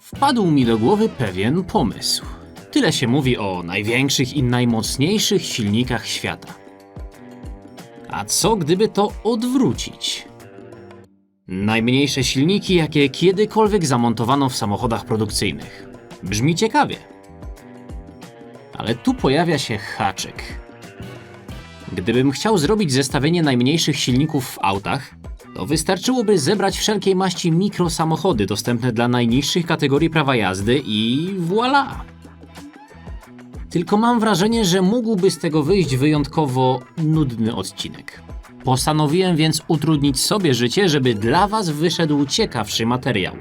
wpadł mi do głowy pewien pomysł. Tyle się mówi o największych i najmocniejszych silnikach świata. A co gdyby to odwrócić? Najmniejsze silniki, jakie kiedykolwiek zamontowano w samochodach produkcyjnych. Brzmi ciekawie. Ale tu pojawia się haczyk. Gdybym chciał zrobić zestawienie najmniejszych silników w autach, to wystarczyłoby zebrać wszelkiej maści mikrosamochody dostępne dla najniższych kategorii prawa jazdy i voilà! Tylko mam wrażenie, że mógłby z tego wyjść wyjątkowo nudny odcinek. Postanowiłem więc utrudnić sobie życie, żeby dla Was wyszedł ciekawszy materiał.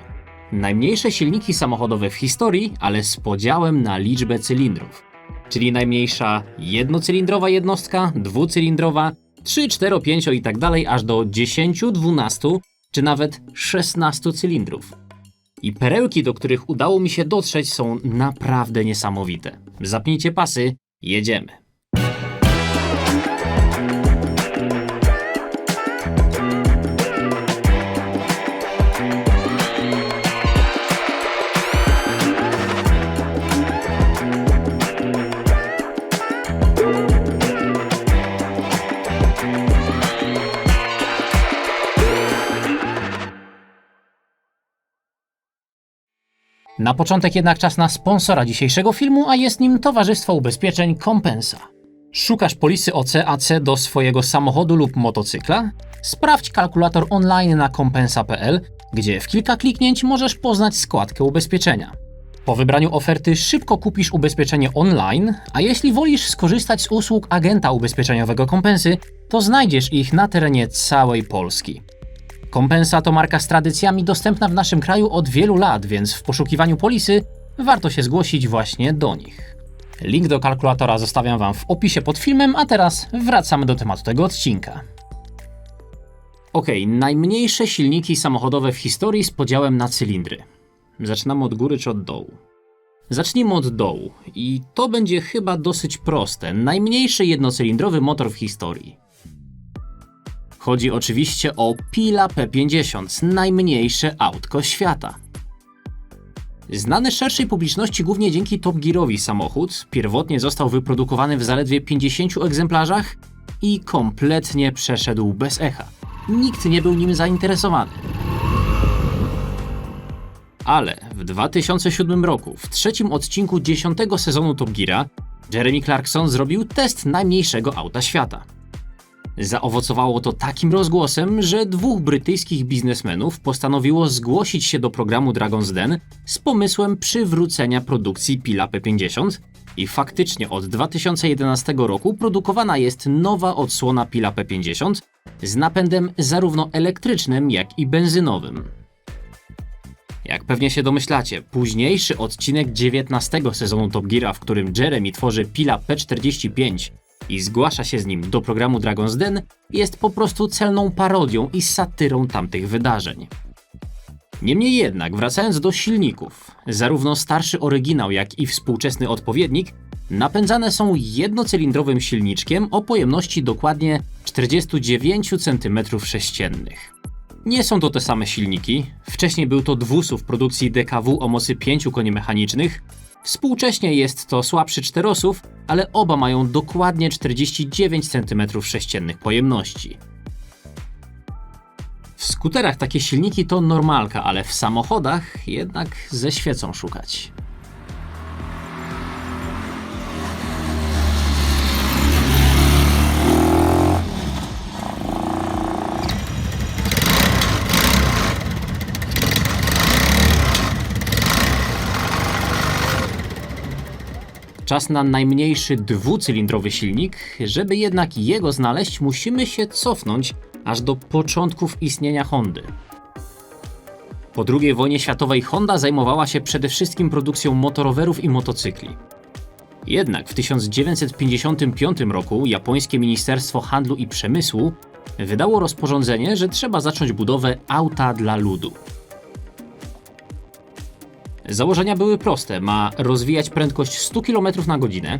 Najmniejsze silniki samochodowe w historii, ale z podziałem na liczbę cylindrów. Czyli najmniejsza jednocylindrowa jednostka, dwucylindrowa, 3, 4, 5 i tak dalej, aż do 10, 12 czy nawet 16 cylindrów. I perełki, do których udało mi się dotrzeć, są naprawdę niesamowite. Zapnijcie pasy, jedziemy. Na początek jednak czas na sponsora dzisiejszego filmu, a jest nim Towarzystwo Ubezpieczeń Kompensa. Szukasz polisy OC/AC do swojego samochodu lub motocykla? Sprawdź kalkulator online na kompensa.pl, gdzie w kilka kliknięć możesz poznać składkę ubezpieczenia. Po wybraniu oferty szybko kupisz ubezpieczenie online, a jeśli wolisz skorzystać z usług agenta ubezpieczeniowego Kompensy, to znajdziesz ich na terenie całej Polski. Kompensa to marka z tradycjami dostępna w naszym kraju od wielu lat, więc w poszukiwaniu polisy warto się zgłosić właśnie do nich. Link do kalkulatora zostawiam Wam w opisie pod filmem, a teraz wracamy do tematu tego odcinka. Ok, najmniejsze silniki samochodowe w historii z podziałem na cylindry. Zaczynamy od góry czy od dołu? Zacznijmy od dołu i to będzie chyba dosyć proste. Najmniejszy jednocylindrowy motor w historii. Chodzi oczywiście o Pila P50, najmniejsze autko świata. Znany szerszej publiczności głównie dzięki Top Gearowi samochód, pierwotnie został wyprodukowany w zaledwie 50 egzemplarzach i kompletnie przeszedł bez echa. Nikt nie był nim zainteresowany. Ale w 2007 roku, w trzecim odcinku 10 sezonu Top Geara, Jeremy Clarkson zrobił test najmniejszego auta świata. Zaowocowało to takim rozgłosem, że dwóch brytyjskich biznesmenów postanowiło zgłosić się do programu Dragon's Den z pomysłem przywrócenia produkcji Pila P50 i faktycznie od 2011 roku produkowana jest nowa odsłona Pila P50 z napędem zarówno elektrycznym, jak i benzynowym. Jak pewnie się domyślacie, późniejszy odcinek 19 sezonu Top Geara, w którym Jeremy tworzy Pila P45 i zgłasza się z nim do programu Dragon's Den, jest po prostu celną parodią i satyrą tamtych wydarzeń. Niemniej jednak, wracając do silników, zarówno starszy oryginał, jak i współczesny odpowiednik napędzane są jednocylindrowym silniczkiem o pojemności dokładnie 49 cm3. Nie są to te same silniki. Wcześniej był to dwusuw produkcji DKW o mocy 5 koni mechanicznych, Współcześnie jest to słabszy czterosów, ale oba mają dokładnie 49 cm3 pojemności. W skuterach takie silniki to normalka, ale w samochodach jednak ze świecą szukać. Czas na najmniejszy dwucylindrowy silnik. Żeby jednak jego znaleźć, musimy się cofnąć aż do początków istnienia Hondy. Po II wojnie światowej Honda zajmowała się przede wszystkim produkcją motorowerów i motocykli. Jednak w 1955 roku japońskie Ministerstwo Handlu i Przemysłu wydało rozporządzenie, że trzeba zacząć budowę auta dla ludu. Założenia były proste. Ma rozwijać prędkość 100 km na godzinę.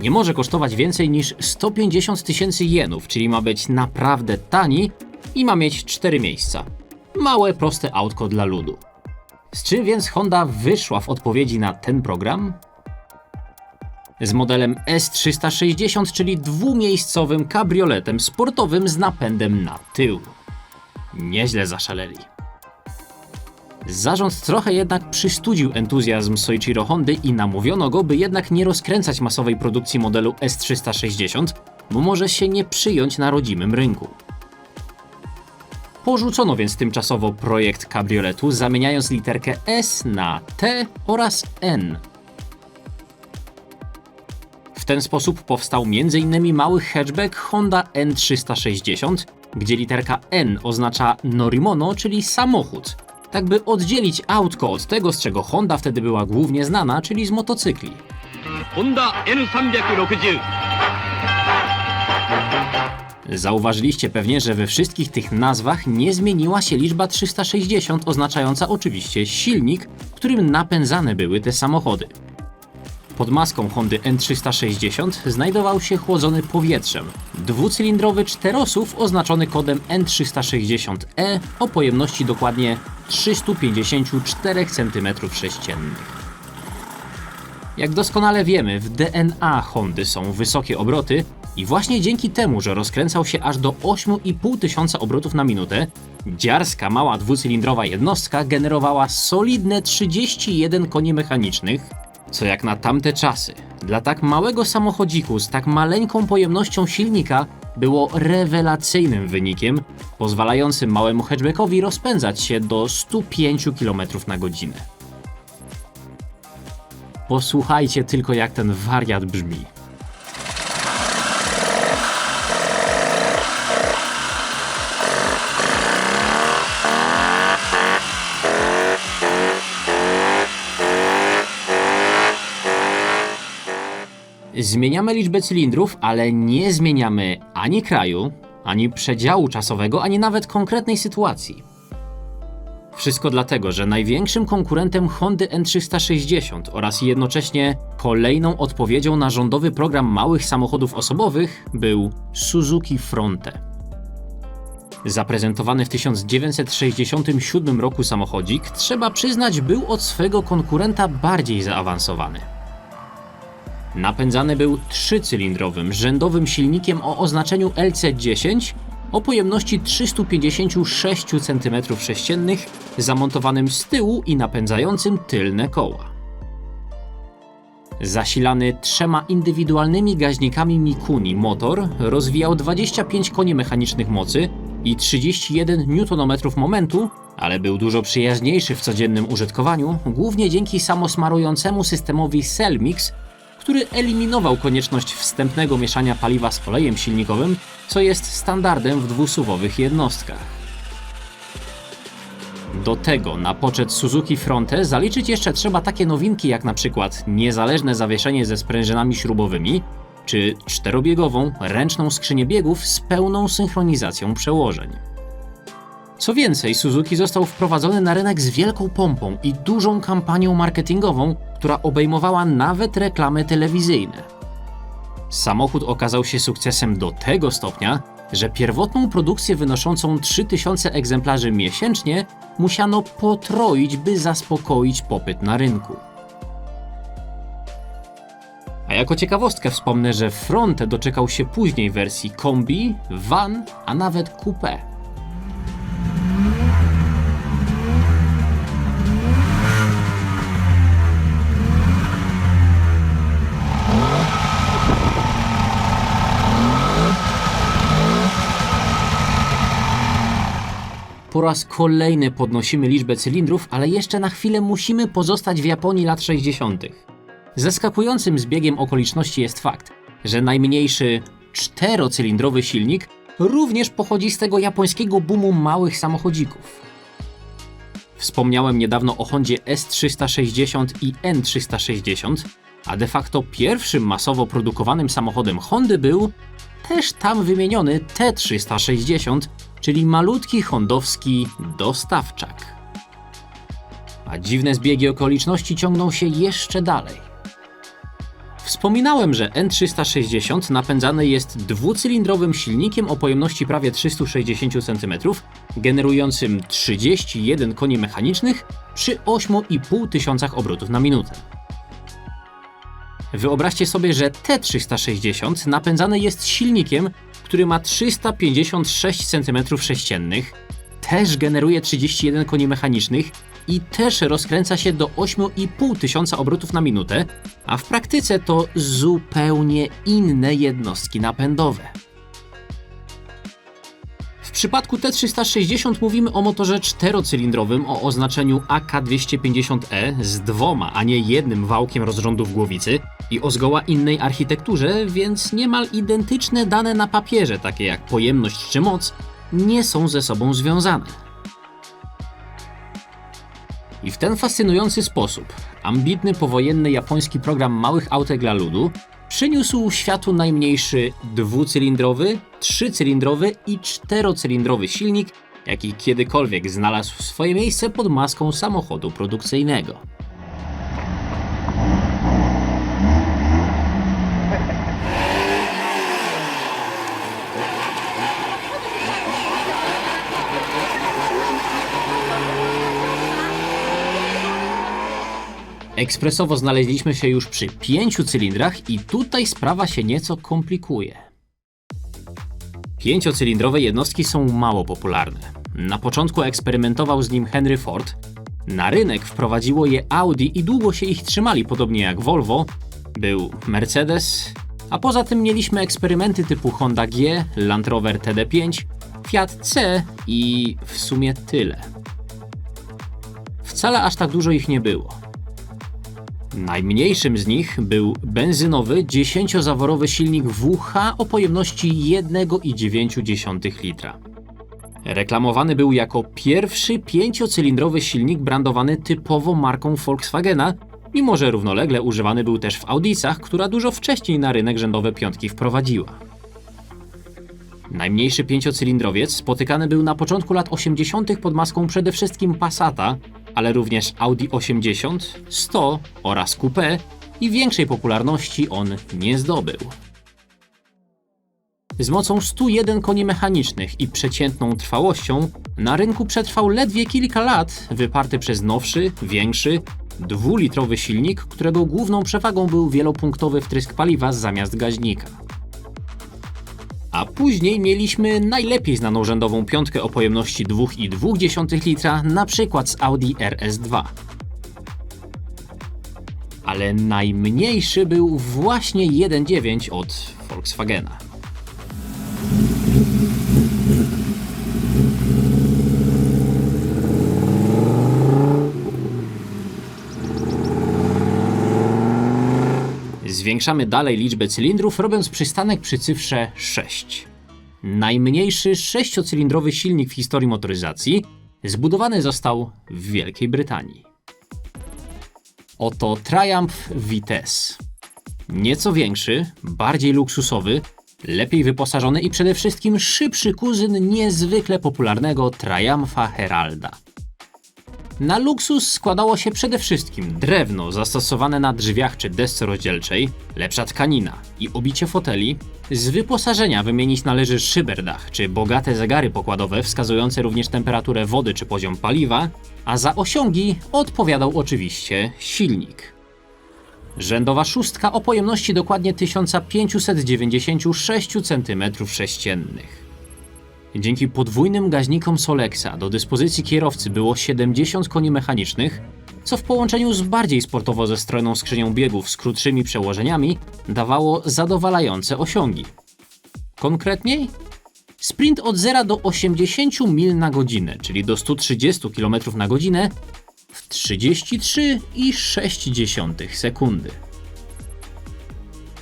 Nie może kosztować więcej niż 150 tysięcy jenów, czyli ma być naprawdę tani i ma mieć 4 miejsca. Małe, proste autko dla ludu. Z czym więc Honda wyszła w odpowiedzi na ten program? Z modelem S360, czyli dwumiejscowym kabrioletem sportowym z napędem na tył. Nieźle zaszaleli. Zarząd trochę jednak przystudził entuzjazm Soichiro Hondy i namówiono go, by jednak nie rozkręcać masowej produkcji modelu S360, bo może się nie przyjąć na rodzimym rynku. Porzucono więc tymczasowo projekt kabrioletu, zamieniając literkę S na T oraz N. W ten sposób powstał m.in. mały hatchback Honda N360, gdzie literka N oznacza Norimono, czyli samochód, tak by oddzielić autko od tego, z czego Honda wtedy była głównie znana, czyli z motocykli. Honda N360 Zauważyliście pewnie, że we wszystkich tych nazwach nie zmieniła się liczba 360, oznaczająca oczywiście silnik, którym napędzane były te samochody. Pod maską Hondy N360 znajdował się chłodzony powietrzem, dwucylindrowy czterosów oznaczony kodem N360E E o pojemności dokładnie 354 cm3. Jak doskonale wiemy, w DNA Hondy są wysokie obroty i właśnie dzięki temu, że rozkręcał się aż do 8,5 tysiąca obrotów na minutę, dziarska mała dwucylindrowa jednostka generowała solidne 31 koni mechanicznych, co jak na tamte czasy, dla tak małego samochodziku z tak maleńką pojemnością silnika było rewelacyjnym wynikiem, pozwalającym małemu hatchbackowi rozpędzać się do 105 km na godzinę. Posłuchajcie tylko jak ten wariat brzmi. Zmieniamy liczbę cylindrów, ale nie zmieniamy ani kraju, ani przedziału czasowego, ani nawet konkretnej sytuacji. Wszystko dlatego, że największym konkurentem Hondy N360 oraz jednocześnie kolejną odpowiedzią na rządowy program małych samochodów osobowych był Suzuki Fronte. Zaprezentowany w 1967 roku samochodzik, trzeba przyznać, był od swego konkurenta bardziej zaawansowany. Napędzany był trzycylindrowym, rzędowym silnikiem o oznaczeniu LC10 o pojemności 356 cm3, zamontowanym z tyłu i napędzającym tylne koła. Zasilany trzema indywidualnymi gaźnikami Mikuni motor rozwijał 25 koni mechanicznych mocy i 31 Nm momentu, ale był dużo przyjaźniejszy w codziennym użytkowaniu, głównie dzięki samosmarującemu systemowi Cellmix, który eliminował konieczność wstępnego mieszania paliwa z olejem silnikowym, co jest standardem w dwusuwowych jednostkach. Do tego na poczet Suzuki Fronte zaliczyć jeszcze trzeba takie nowinki jak na przykład niezależne zawieszenie ze sprężynami śrubowymi, czy czterobiegową, ręczną skrzynię biegów z pełną synchronizacją przełożeń. Co więcej, Suzuki został wprowadzony na rynek z wielką pompą i dużą kampanią marketingową, która obejmowała nawet reklamy telewizyjne. Samochód okazał się sukcesem do tego stopnia, że pierwotną produkcję wynoszącą 3000 egzemplarzy miesięcznie musiano potroić, by zaspokoić popyt na rynku. A jako ciekawostkę wspomnę, że Fronte doczekał się później wersji kombi, van, a nawet coupé. Po raz kolejny podnosimy liczbę cylindrów, ale jeszcze na chwilę musimy pozostać w Japonii lat 60. Zaskakującym zbiegiem okoliczności jest fakt, że najmniejszy czterocylindrowy silnik również pochodzi z tego japońskiego boomu małych samochodzików. Wspomniałem niedawno o Hondzie S360 i N360, a de facto pierwszym masowo produkowanym samochodem Hondy był też tam wymieniony T360, czyli malutki hondowski dostawczak. A dziwne zbiegi okoliczności ciągną się jeszcze dalej. Wspominałem, że N360 napędzany jest dwucylindrowym silnikiem o pojemności prawie 360 cm generującym 31 koni mechanicznych przy 8,5 tysiącach obrotów na minutę. Wyobraźcie sobie, że T360 napędzany jest silnikiem, który ma 356 cm3, też generuje 31 koni mechanicznych i też rozkręca się do 8,5 tysiąca obrotów na minutę, a w praktyce to zupełnie inne jednostki napędowe. Przypadku T360 mówimy o motorze czterocylindrowym o oznaczeniu AK250E z dwoma, a nie jednym wałkiem rozrządów głowicy i o zgoła innej architekturze, więc niemal identyczne dane na papierze, takie jak pojemność czy moc, nie są ze sobą związane. I w ten fascynujący sposób ambitny powojenny japoński program małych autek dla ludu przyniósł światu najmniejszy dwucylindrowy, trzycylindrowy i czterocylindrowy silnik, jaki kiedykolwiek znalazł swoje miejsce pod maską samochodu produkcyjnego. Ekspresowo znaleźliśmy się już przy pięciu cylindrach i tutaj sprawa się nieco komplikuje. Pięciocylindrowe jednostki są mało popularne. Na początku eksperymentował z nim Henry Ford. Na rynek wprowadziło je Audi i długo się ich trzymali, podobnie jak Volvo. Był Mercedes, a poza tym mieliśmy eksperymenty typu Honda G, Land Rover TD5, Fiat C i w sumie tyle. Wcale aż tak dużo ich nie było. Najmniejszym z nich był benzynowy 10-zaworowy silnik WH o pojemności 1,9 litra. Reklamowany był jako pierwszy pięciocylindrowy silnik brandowany typowo marką Volkswagena, mimo że równolegle używany był też w Audicach, która dużo wcześniej na rynek rzędowe piątki wprowadziła. Najmniejszy pięciocylindrowiec spotykany był na początku lat 80. pod maską przede wszystkim Passata, ale również Audi 80, 100 oraz Coupé i większej popularności on nie zdobył. Z mocą 101 koni mechanicznych i przeciętną trwałością na rynku przetrwał ledwie kilka lat, wyparty przez nowszy, większy, dwulitrowy silnik, którego główną przewagą był wielopunktowy wtrysk paliwa zamiast gaźnika. A później mieliśmy najlepiej znaną rzędową piątkę o pojemności 2,2 litra, na przykład z Audi RS2. Ale najmniejszy był właśnie 1,9 od Volkswagena. Zwiększamy dalej liczbę cylindrów, robiąc przystanek przy cyfrze 6. Najmniejszy sześciocylindrowy silnik w historii motoryzacji zbudowany został w Wielkiej Brytanii. Oto Triumph Vitesse. Nieco większy, bardziej luksusowy, lepiej wyposażony i przede wszystkim szybszy kuzyn niezwykle popularnego Triumpha Heralda. Na luksus składało się przede wszystkim drewno zastosowane na drzwiach czy desce rozdzielczej, lepsza tkanina i obicie foteli. Z wyposażenia wymienić należy szyberdach czy bogate zegary pokładowe wskazujące również temperaturę wody czy poziom paliwa, a za osiągi odpowiadał oczywiście silnik. Rzędowa szóstka o pojemności dokładnie 1596 cm3. Dzięki podwójnym gaźnikom Solexa do dyspozycji kierowcy było 70 koni mechanicznych, co w połączeniu z bardziej sportowo zestrojną skrzynią biegów z krótszymi przełożeniami dawało zadowalające osiągi. Konkretniej? Sprint od 0 do 80 mil na godzinę, czyli do 130 km na godzinę w 33,6 sekundy.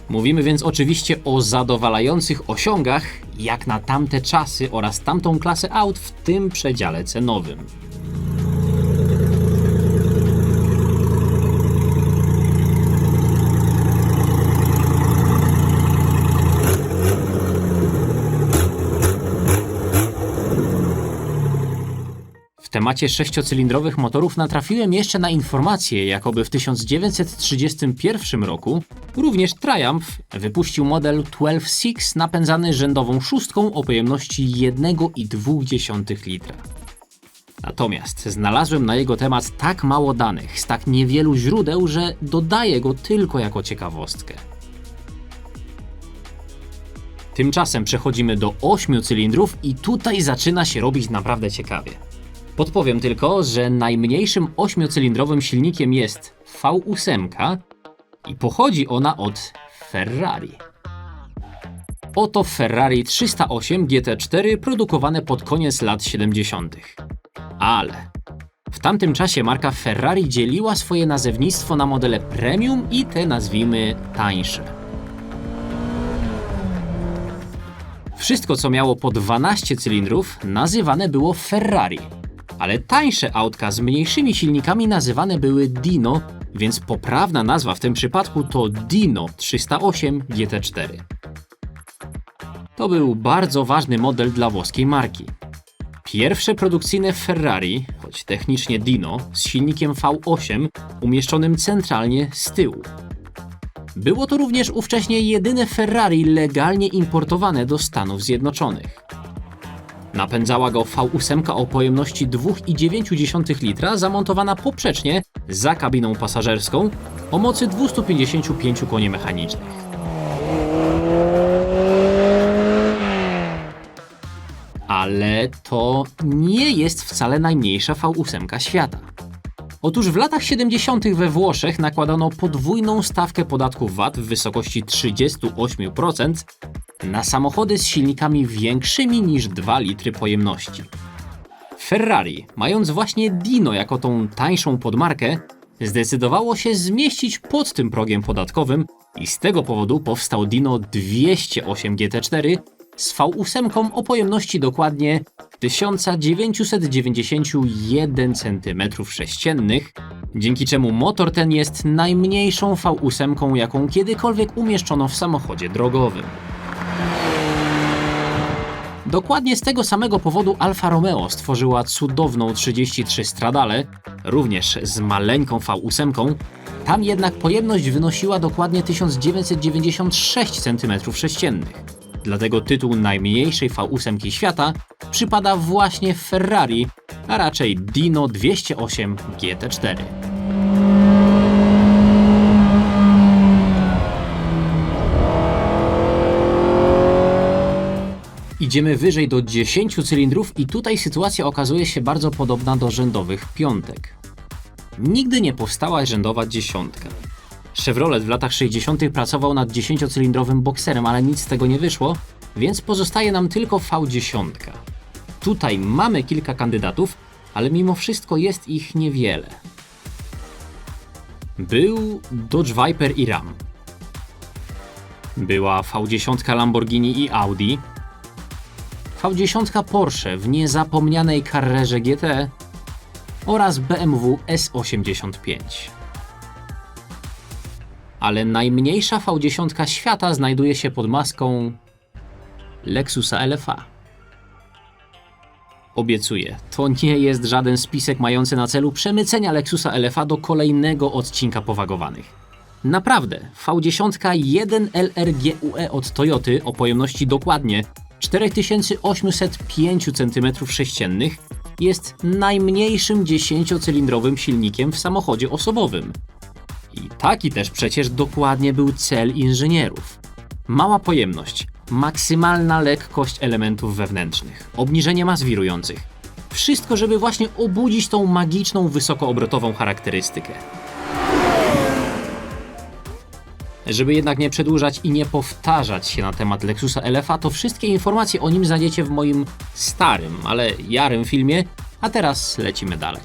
Mówimy więc oczywiście o zadowalających osiągach, jak na tamte czasy oraz tamtą klasę aut w tym przedziale cenowym. Temacie sześciocylindrowych motorów natrafiłem jeszcze na informację, jakoby w 1931 roku również Triumph wypuścił model 12.6 napędzany rzędową szóstką o pojemności 1,2 litra. Natomiast znalazłem na jego temat tak mało danych z tak niewielu źródeł, że dodaję go tylko jako ciekawostkę. Tymczasem przechodzimy do 8 cylindrów i tutaj zaczyna się robić naprawdę ciekawie. Podpowiem tylko, że najmniejszym 8-cylindrowym silnikiem jest V8 i pochodzi ona od Ferrari. Oto Ferrari 308 GT4 produkowane pod koniec lat 70. Ale w tamtym czasie marka Ferrari dzieliła swoje nazewnictwo na modele premium i te nazwijmy tańsze. Wszystko, co miało po 12 cylindrów, nazywane było Ferrari. Ale tańsze autka z mniejszymi silnikami nazywane były Dino, więc poprawna nazwa w tym przypadku to Dino 308 GT4. To był bardzo ważny model dla włoskiej marki. Pierwsze produkcyjne Ferrari, choć technicznie Dino, z silnikiem V8 umieszczonym centralnie z tyłu. Było to również ówcześnie jedyne Ferrari legalnie importowane do Stanów Zjednoczonych. Napędzała go V8 o pojemności 2,9 litra zamontowana poprzecznie za kabiną pasażerską o mocy 255 koni mechanicznych. Ale to nie jest wcale najmniejsza V8 świata. Otóż w latach 70. we Włoszech nakładano podwójną stawkę podatku VAT w wysokości 38% na samochody z silnikami większymi niż 2 litry pojemności. Ferrari, mając właśnie Dino jako tą tańszą podmarkę, zdecydowało się zmieścić pod tym progiem podatkowym i z tego powodu powstał Dino 208 GT4 z V8 o pojemności dokładnie 1991 cm3, dzięki czemu motor ten jest najmniejszą V8, jaką kiedykolwiek umieszczono w samochodzie drogowym. Dokładnie z tego samego powodu Alfa Romeo stworzyła cudowną 33 Stradale, również z maleńką V8, tam jednak pojemność wynosiła dokładnie 1996 cm3. Dlatego tytuł najmniejszej V8 świata przypada właśnie Ferrari, a raczej Dino 208 GT4. Idziemy wyżej do 10 cylindrów i tutaj sytuacja okazuje się bardzo podobna do rzędowych piątek. Nigdy nie powstała rzędowa dziesiątka. Chevrolet w latach 60. pracował nad 10-cylindrowym bokserem, ale nic z tego nie wyszło, więc pozostaje nam tylko V10. Tutaj mamy kilka kandydatów, ale mimo wszystko jest ich niewiele. Był Dodge Viper i Ram. Była V10 Lamborghini i Audi. V10 Porsche w niezapomnianej Carrerze GT oraz BMW S85 ale najmniejsza V10 świata znajduje się pod maską Lexusa LFA. Obiecuję, to nie jest żaden spisek mający na celu przemycenia Lexusa LFA do kolejnego odcinka powagowanych. Naprawdę, V10 1LRGUE E od Toyoty o pojemności dokładnie 4805 cm3 jest najmniejszym 10-cylindrowym silnikiem w samochodzie osobowym. I taki też przecież dokładnie był cel inżynierów. Mała pojemność, maksymalna lekkość elementów wewnętrznych, obniżenie mas wirujących. Wszystko, żeby właśnie obudzić tą magiczną, wysokoobrotową charakterystykę. Żeby jednak nie przedłużać i nie powtarzać się na temat Lexusa LFA, to wszystkie informacje o nim znajdziecie w moim starym, ale jarym filmie, a teraz lecimy dalej.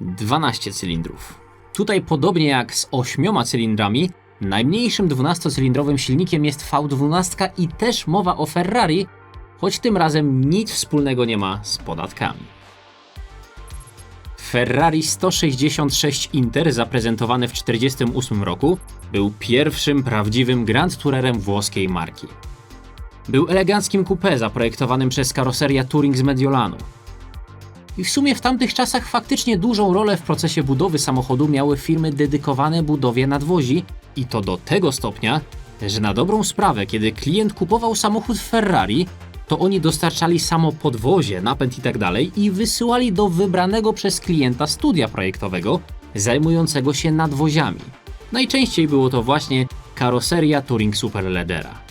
12 cylindrów. Tutaj podobnie jak z 8 cylindrami, najmniejszym 12-cylindrowym silnikiem jest V12 i też mowa o Ferrari, choć tym razem nic wspólnego nie ma z podatkami. Ferrari 166 Inter, zaprezentowany w 1948 roku, był pierwszym prawdziwym Grand Tourerem włoskiej marki. Był eleganckim coupé zaprojektowanym przez karoseria Touring z Mediolanu. I w sumie w tamtych czasach faktycznie dużą rolę w procesie budowy samochodu miały firmy dedykowane budowie nadwozi i to do tego stopnia, że na dobrą sprawę, kiedy klient kupował samochód Ferrari, to oni dostarczali samo podwozie, napęd itd. i wysyłali do wybranego przez klienta studia projektowego zajmującego się nadwoziami. Najczęściej było to właśnie karoseria Touring Superledera.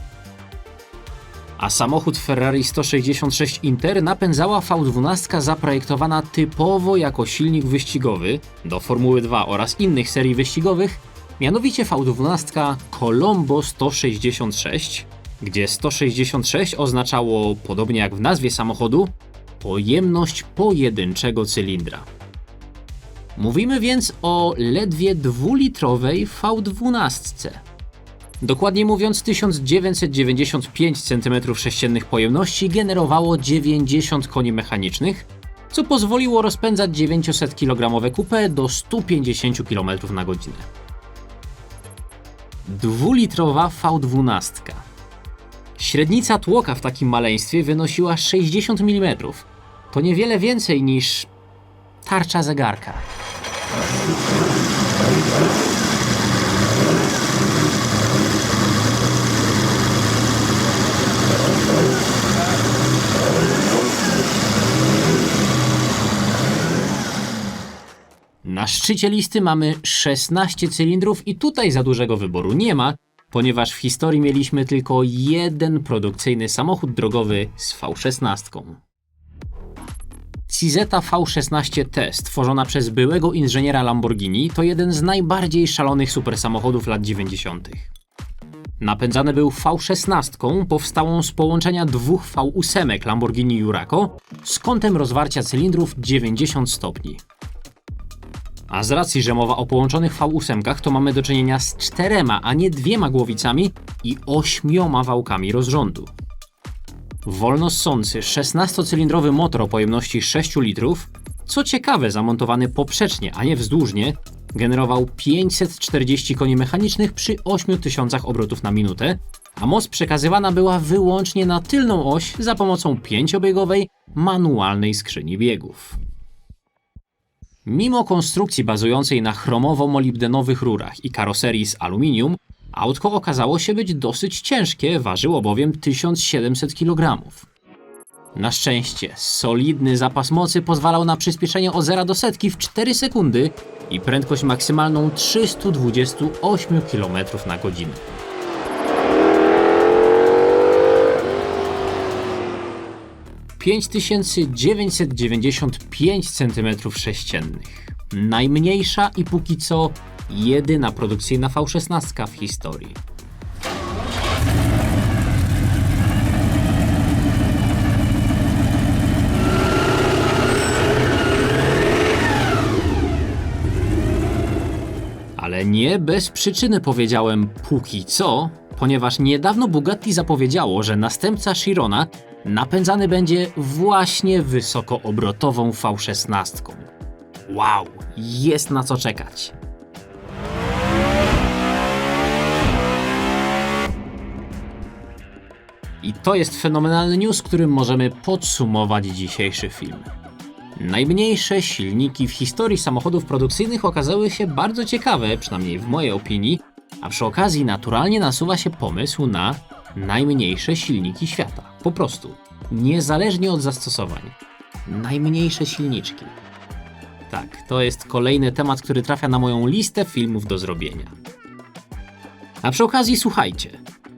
A samochód Ferrari 166 Inter napędzała V12 zaprojektowana typowo jako silnik wyścigowy do Formuły 2 oraz innych serii wyścigowych, mianowicie V12 Colombo 166, gdzie 166 oznaczało, podobnie jak w nazwie samochodu, pojemność pojedynczego cylindra. Mówimy więc o ledwie dwulitrowej V12. Dokładnie mówiąc, 1995 cm3 pojemności generowało 90 koni mechanicznych, co pozwoliło rozpędzać 900 kg coupé do 150 km na godzinę. Dwulitrowa V12. Średnica tłoka w takim maleństwie wynosiła 60 mm. To niewiele więcej niż tarcza zegarka. Na szczycie listy mamy 16 cylindrów i tutaj za dużego wyboru nie ma, ponieważ w historii mieliśmy tylko jeden produkcyjny samochód drogowy z V16. Cizeta V16T, stworzona przez byłego inżyniera Lamborghini, to jeden z najbardziej szalonych supersamochodów lat 90. Napędzany był V16, powstałą z połączenia dwóch V8 Lamborghini Juraco z kątem rozwarcia cylindrów 90 stopni. A z racji, że mowa o połączonych V8, to mamy do czynienia z czterema, a nie dwiema głowicami i ośmioma wałkami rozrządu. Wolno ssący 16-cylindrowy motor o pojemności 6 litrów, co ciekawe zamontowany poprzecznie, a nie wzdłużnie, generował 540 koni mechanicznych przy 8000 obrotów na minutę, a moc przekazywana była wyłącznie na tylną oś za pomocą pięciobiegowej, manualnej skrzyni biegów. Mimo konstrukcji bazującej na chromowo-molibdenowych rurach i karoserii z aluminium, autko okazało się być dosyć ciężkie, ważyło bowiem 1700 kg. Na szczęście, solidny zapas mocy pozwalał na przyspieszenie od 0 do setki w 4 sekundy i prędkość maksymalną 328 km na godzinę. 5995 cm3. Najmniejsza i póki co jedyna produkcyjna V16 w historii. Ale nie bez przyczyny powiedziałem póki co, ponieważ niedawno Bugatti zapowiedziało, że następca Chirona napędzany będzie właśnie wysokoobrotową V16. Wow, jest na co czekać. I to jest fenomenalny news, którym możemy podsumować dzisiejszy film. Najmniejsze silniki w historii samochodów produkcyjnych okazały się bardzo ciekawe, przynajmniej w mojej opinii, a przy okazji naturalnie nasuwa się pomysł na najmniejsze silniki świata. Po prostu, niezależnie od zastosowań. Najmniejsze silniczki. Tak, to jest kolejny temat, który trafia na moją listę filmów do zrobienia. A przy okazji słuchajcie.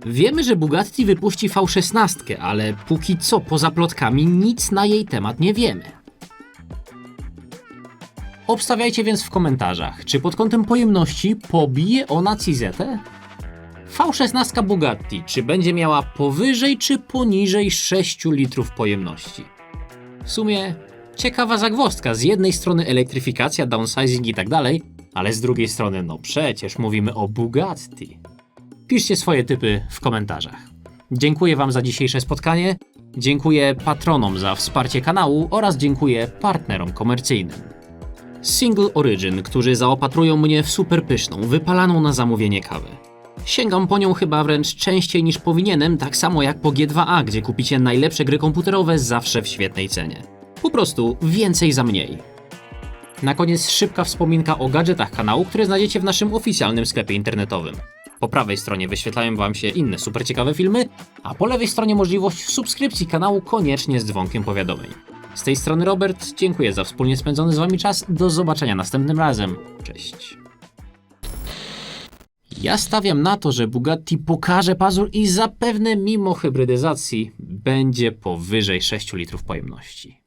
Wiemy, że Bugatti wypuści V16, ale póki co poza plotkami nic na jej temat nie wiemy. Obstawiajcie więc w komentarzach, czy pod kątem pojemności pobije ona Cizetę? V16 Bugatti, czy będzie miała powyżej czy poniżej 6 litrów pojemności? W sumie ciekawa zagwozdka. Z jednej strony elektryfikacja, downsizing i tak dalej, ale z drugiej strony, no przecież mówimy o Bugatti. Piszcie swoje typy w komentarzach. Dziękuję Wam za dzisiejsze spotkanie, dziękuję patronom za wsparcie kanału oraz dziękuję partnerom komercyjnym. Single Origin, którzy zaopatrują mnie w super pyszną, wypalaną na zamówienie kawę. Sięgam po nią chyba wręcz częściej niż powinienem, tak samo jak po G2A, gdzie kupicie najlepsze gry komputerowe zawsze w świetnej cenie. Po prostu więcej za mniej. Na koniec szybka wspominka o gadżetach kanału, które znajdziecie w naszym oficjalnym sklepie internetowym. Po prawej stronie wyświetlają Wam się inne super ciekawe filmy, a po lewej stronie możliwość subskrypcji kanału koniecznie z dzwonkiem powiadomień. Z tej strony Robert, dziękuję za wspólnie spędzony z Wami czas. Do zobaczenia następnym razem. Cześć. Ja stawiam na to, że Bugatti pokaże pazur i zapewne mimo hybrydyzacji będzie powyżej 6 litrów pojemności.